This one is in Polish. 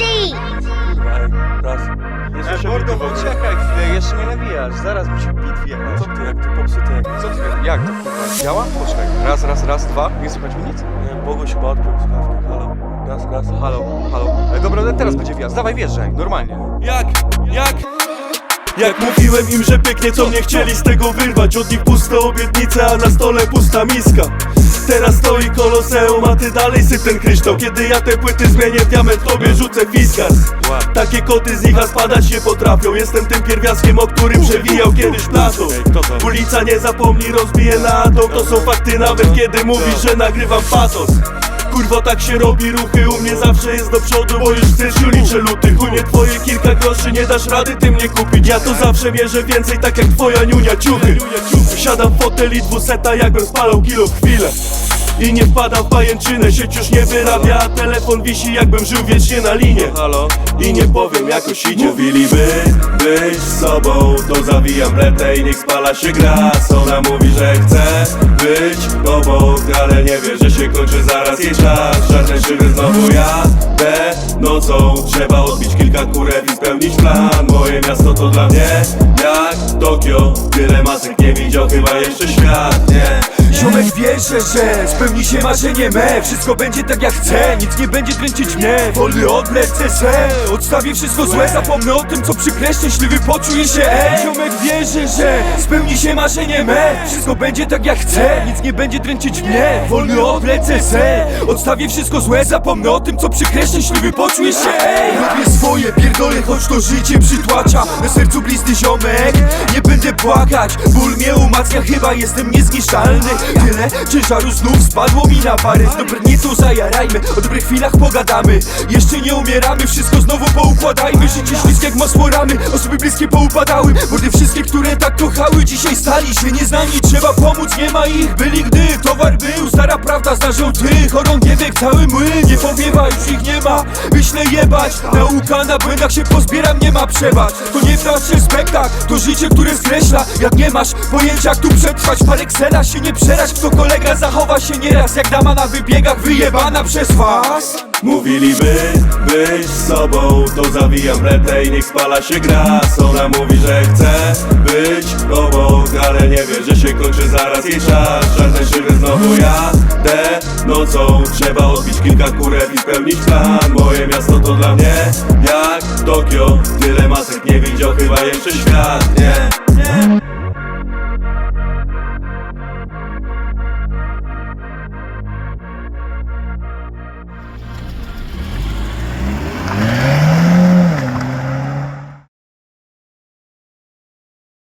Ej, raz. Nie słyszę Mordo, poczekaj chwilę, jeszcze nie nawijasz, zaraz mi się bit wjechał. Co ty, jak to popsute? Co ty, jak to kurwa? Działa? Poczekaj, raz, raz, raz, dwa, nie słychać mi nic? Nie wiem, Boguś chyba odpiął słuchawkę. Halo? Raz, raz. Halo, halo. E, dobra, teraz będzie wjazd, dawaj wjeżdżaj, normalnie. Jak? Jak? Jak mówiłem im, że pięknie co mnie chcieli z tego wyrwać Od nich puste obietnice, a na stole pusta miska Teraz stoi koloseum, a ty dalej syp ten kryształ. Kiedy ja te płyty zmienię w diament, tobie rzucę fiskas Takie koty z nich a spadać nie potrafią. Jestem tym pierwiastkiem, o którym przewijał kiedyś Platon Ulica nie zapomni, rozbije na atom To są fakty nawet kiedy mówisz, że nagrywam patos Kurwo tak się robi ruchy, u mnie zawsze jest do przodu Bo już chcesz, liczę luty. Chuj nie twoje kilka groszy, nie dasz rady tym nie kupić. Ja to zawsze mierzę więcej, tak jak twoja niunia ciuchy. Siadam w fotel i dwuseta, jakbym spalał kilo w chwilę. I nie wpadam w pajęczynę, sieć już nie wyrabia. A telefon wisi jakbym żył wiecznie na linie. Halo? I nie powiem jakoś idzie. Mówiliby być sobą To zawijam bretę i niech spala się gras Ona mówi, że chce być obok Ale nie wie, że się kończy zaraz jej czas. Żadne szyby znowu jadę nocą. Trzeba odbić kilka kurew i spełnić plan. Moje miasto to dla mnie jak Tokio. Tyle masek nie widział chyba jeszcze świat, nie Ziomek wierzę, że spełni się marzenie me. Wszystko będzie tak jak chcę, nic nie będzie dręczyć mnie. Wolny odlew se odstawię wszystko złe Zapomnę o tym co przykre, szczęśliwy poczuję się ej. Ziomek wierzę, że spełni się marzenie me. Wszystko będzie tak jak chcę, nic nie będzie dręczyć mnie. Wolny odlew se odstawię wszystko złe Zapomnę o tym co przykre, szczęśliwy poczuję się ej. Robię swoje, pierdolę, choć to życie przytłacza. Na sercu blisny ziomek, nie będę płakać. Ból mnie umacnia, chyba jestem niezniszczalny Tyle ciężaru znów spadło mi na parę Dobra, nie to zajarajmy, o dobrych chwilach pogadamy. Jeszcze nie umieramy, wszystko znowu poukładajmy. Życie śliskie jak masło ramy, osoby bliskie poupadały. Mordy wszystkie, które tak kochały, dzisiaj stali się nieznani. Trzeba pomóc, nie ma ich, byli gdy towar był. Stara prawda, zdarzą ty, chorągiewek cały młyn. Nie powiewa, już ich nie ma, wyślę jebać. Nauka na błędach się pozbieram, nie ma przebacz To nie dalszy spektakl, to życie, które skreśla. Jak nie masz pojęcia, jak tu przetrwać. Parę się nie przerać, kto kolega zachowa się nieraz Jak dama na wybiegach wyjebana przez was? Mówiliby być sobą To zawijam bretę i niech spala się gras Ona mówi, że chce być obok Ale nie wie, że się kończy zaraz jej czas. Czarne szyby znowu jadę nocą. Trzeba odbić kilka kurew i spełnić plan. Moje miasto to dla mnie jak Tokio. Tyle masek nie widział chyba jeszcze świat, nie?